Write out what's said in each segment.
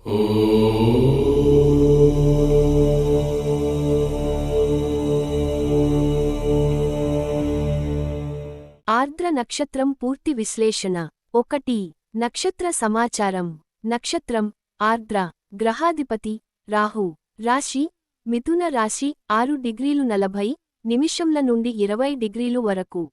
ఆర్ద్ర నక్షత్రం పూర్తి విశ్లేషణ. ఒకటి నక్షత్ర సమాచారం. నక్షత్రం ఆర్ద్ర గ్రహాధిపతి రాహు. రాశి మిథున రాశి ఆరు డిగ్రీలు నలభై నిమిషంల నుండి ఇరవై డిగ్రీలు వరకు.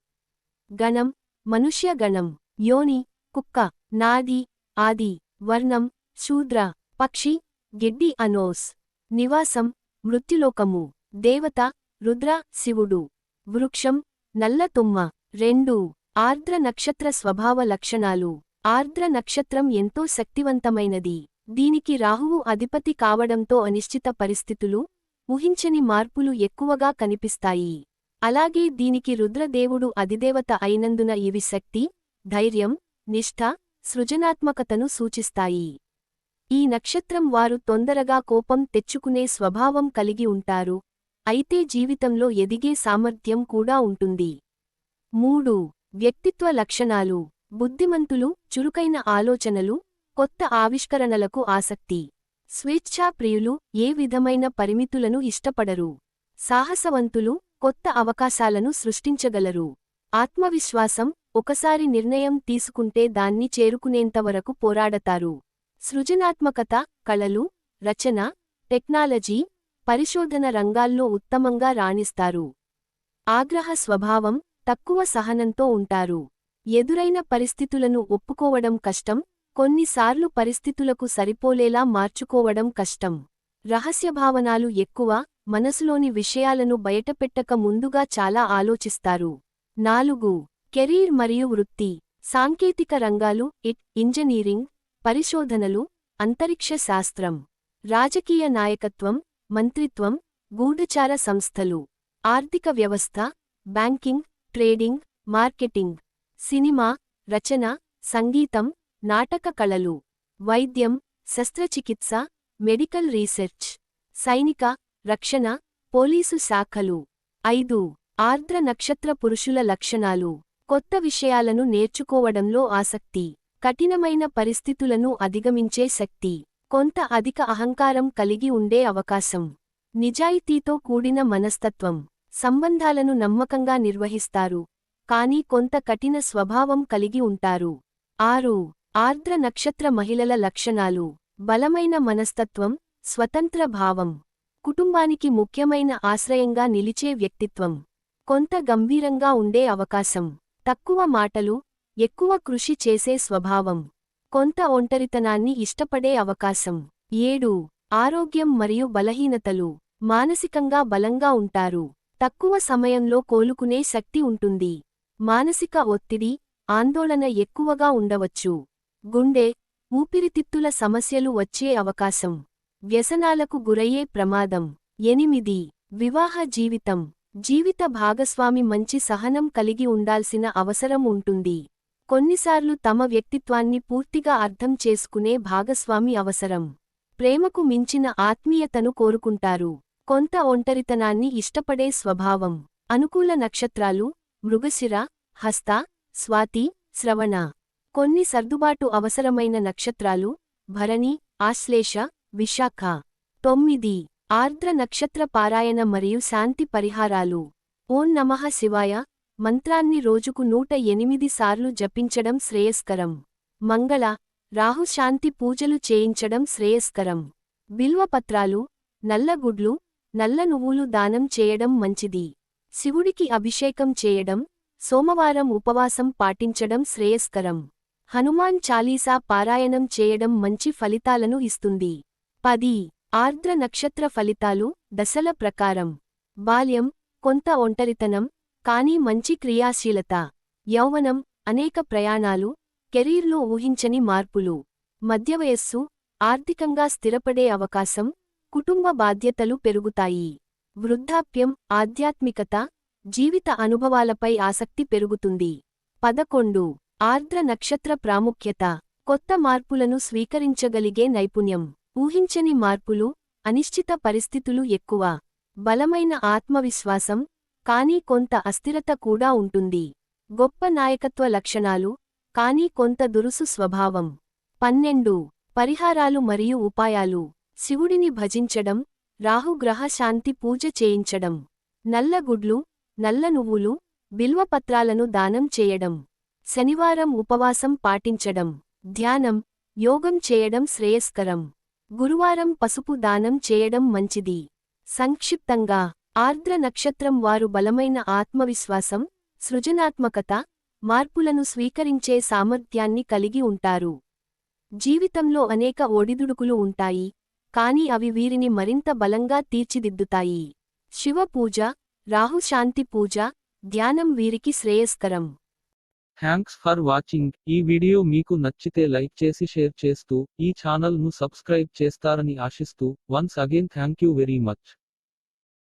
గణం మనుష్య గణం. యోని కుక్క నాది ఆది వర్ణం శూద్ర. పక్షి గిడ్డి అనోస్ నివాసం మృత్యులోకము దేవత రుద్ర శివుడు వృక్షం నల్ల తుమ్మ రెండు ఆర్ద్ర నక్షత్ర స్వభావ లక్షణాలు. ఆర్ద్ర నక్షత్రం ఎంతో శక్తివంతమైనది. దీనికి రాహువు అధిపతి కావడంతో అనిశ్చిత పరిస్థితులు ఊహించని మార్పులు ఎక్కువగా కనిపిస్తాయి. అలాగే దీనికి రుద్రదేవుడు అధిదేవత అయినందున ఇవి శక్తి ధైర్యం నిష్ఠ సృజనాత్మకతను సూచిస్తాయి. ఈ నక్షత్రం వారు తొందరగా కోపం తెచ్చుకునే స్వభావం కలిగి ఉంటారు. అయితే జీవితంలో ఎదిగే సామర్థ్యం కూడా ఉంటుంది. మూడు. వ్యక్తిత్వ లక్షణాలు. బుద్ధిమంతులు చురుకైన ఆలోచనలు కొత్త ఆవిష్కరణలకు ఆసక్తి. స్వేచ్ఛాప్రియులు ఏ విధమైన పరిమితులను ఇష్టపడరు. సాహసవంతులు కొత్త అవకాశాలను సృష్టించగలరు. ఆత్మవిశ్వాసం ఒకసారి నిర్ణయం తీసుకుంటే దాన్ని చేరుకునేంతవరకు పోరాడతారు. సృజనాత్మకత కళలు రచన టెక్నాలజీ పరిశోధన రంగాల్లో ఉత్తమంగా రాణిస్తారు. ఆగ్రహ స్వభావం తక్కువ సహనంతో ఉంటారు. ఎదురైన పరిస్థితులను ఒప్పుకోవడం కష్టం కొన్నిసార్లు పరిస్థితులకు సరిపోలేలా మార్చుకోవడం కష్టం. రహస్యభావనాలు ఎక్కువ మనసులోని విషయాలను బయటపెట్టక ముందుగా చాలా ఆలోచిస్తారు. నాలుగు కెరీర్ మరియు వృత్తి సాంకేతిక రంగాలు ఇట్ ఇంజనీరింగ్ పరిశోధనలు అంతరిక్ష శాస్త్రం రాజకీయ నాయకత్వం మంత్రిత్వం గూఢచార సంస్థలు ఆర్థిక వ్యవస్థ బ్యాంకింగ్ ట్రేడింగ్ మార్కెటింగ్ సినిమా రచన సంగీతం నాటక కళలు వైద్యం శస్త్రచికిత్స మెడికల్ రీసెర్చ్ సైనిక రక్షణ పోలీసు శాఖలు. ఐదు ఆర్ద్ర నక్షత్ర పురుషుల లక్షణాలు. కొత్త విషయాలను నేర్చుకోవడంలో ఆసక్తి. కఠినమైన పరిస్థితులను అధిగమించే శక్తి కొంత అధిక అహంకారం కలిగి ఉండే అవకాశం. నిజాయితీతో కూడిన మనస్తత్వం సంబంధాలను నమ్మకంగా నిర్వహిస్తారు కానీ కొంత కఠిన స్వభావం కలిగి ఉంటారు. ఆరు ఆర్ద్ర నక్షత్ర మహిళల లక్షణాలు బలమైన మనస్తత్వం స్వతంత్ర భావం కుటుంబానికి ముఖ్యమైన ఆశ్రయంగా నిలిచే వ్యక్తిత్వం కొంత గంభీరంగా ఉండే అవకాశం తక్కువ మాటలు ఎక్కువ కృషి చేసే స్వభావం. కొంత ఒంటరితనాన్ని ఇష్టపడే అవకాశం. ఏడు. ఆరోగ్యం మరియు బలహీనతలు. మానసికంగా బలంగా ఉంటారు. తక్కువ సమయంలో కోలుకునే శక్తి ఉంటుంది. మానసిక ఒత్తిడి ఆందోళన ఎక్కువగా ఉండవచ్చు. గుండె ఊపిరితిత్తుల సమస్యలు వచ్చే అవకాశం. వ్యసనాలకు గురయ్యే ప్రమాదం. ఎనిమిది. వివాహ జీవితం. జీవిత భాగస్వామి మంచి సహనం కలిగి ఉండాల్సిన అవసరం ఉంటుంది. కొన్నిసార్లు తమ వ్యక్తిత్వాన్ని పూర్తిగా అర్థం చేసుకునే భాగస్వామి అవసరం. ప్రేమకు మించిన ఆత్మీయతను కోరుకుంటారు. కొంత ఒంటరితనాన్ని ఇష్టపడే స్వభావం. అనుకూల నక్షత్రాలు మృగశిర హస్త స్వాతి శ్రవణ. కొన్ని సర్దుబాటు అవసరమైన నక్షత్రాలు భరణి ఆశ్లేష విశాఖ. తొమ్మిది. ఆర్ద్ర నక్షత్ర పారాయణ మరియు శాంతి పరిహారాలు. ఓం నమః శివాయ. మంత్రాన్ని రోజుకు నూట ఎనిమిది సార్లు జపించడం శ్రేయస్కరం. మంగళ రాహుశాంతి పూజలు చేయించడం శ్రేయస్కరం. బిల్వపత్రాలు నల్లగుడ్లు నల్ల నువ్వులు దానం చేయడం మంచిది. శివుడికి అభిషేకం చేయడం సోమవారం ఉపవాసం పాటించడం శ్రేయస్కరం. హనుమాన్ చాలీసా పారాయణం చేయడం మంచి ఫలితాలను ఇస్తుంది. పది ఆర్ద్ర నక్షత్ర ఫలితాలు దశల ప్రకారం. బాల్యం కొంత ఒంటరితనం కానీ మంచి క్రియాశీలత యౌవనం అనేక ప్రయాణాలు కెరీర్లో ఊహించని మార్పులు మధ్యవయస్సు ఆర్థికంగా స్థిరపడే అవకాశం కుటుంబ బాధ్యతలు పెరుగుతాయి. వృద్ధాప్యం ఆధ్యాత్మికత జీవిత అనుభవాలపై ఆసక్తి పెరుగుతుంది. పదకొండు. ఆర్ద్ర నక్షత్ర ప్రాముఖ్యత కొత్త మార్పులను స్వీకరించగలిగే నైపుణ్యం ఊహించని మార్పులు అనిశ్చిత పరిస్థితులు ఎక్కువ బలమైన ఆత్మవిశ్వాసం కానీ కొంత అస్థిరత కూడా ఉంటుంది. గొప్ప నాయకత్వ లక్షణాలు కానీ కొంత దురుసు స్వభావం. పన్నెండు. పరిహారాలు మరియు ఉపాయాలు. శివుడిని భజించడం రాహుగ్రహ శాంతి పూజ చేయించడం. నల్ల గుడ్లు నల్ల నువ్వులు బిల్వపత్రాలను దానం చేయడం. శనివారం ఉపవాసం పాటించడం. ధ్యానం యోగం చేయడం శ్రేయస్కరం. గురువారం పసుపు దానం చేయడం మంచిది. సంక్షిప్తంగా ఆర్ద్ర నక్షత్రం వారు బలమైన ఆత్మవిశ్వాసం సృజనాత్మకత మార్పులను స్వీకరించే సామర్థ్యాన్ని కలిగి ఉంటారు. జీవితంలో అనేక ఒడిదుడుకులు ఉంటాయి కాని అవి వీరిని మరింత బలంగా తీర్చిదిద్దుతాయి. శివ పూజ రాహుశాంతి పూజ ధ్యానం వీరికి శ్రేయస్కరం. థ్యాంక్స్ ఫర్ వాచింగ్ ఈ వీడియో మీకు నచ్చితే లైక్ చేసి షేర్ చేస్తూ ఈ ఛానల్ను సబ్స్క్రైబ్ చేస్తారని ఆశిస్తూ once again thank you very much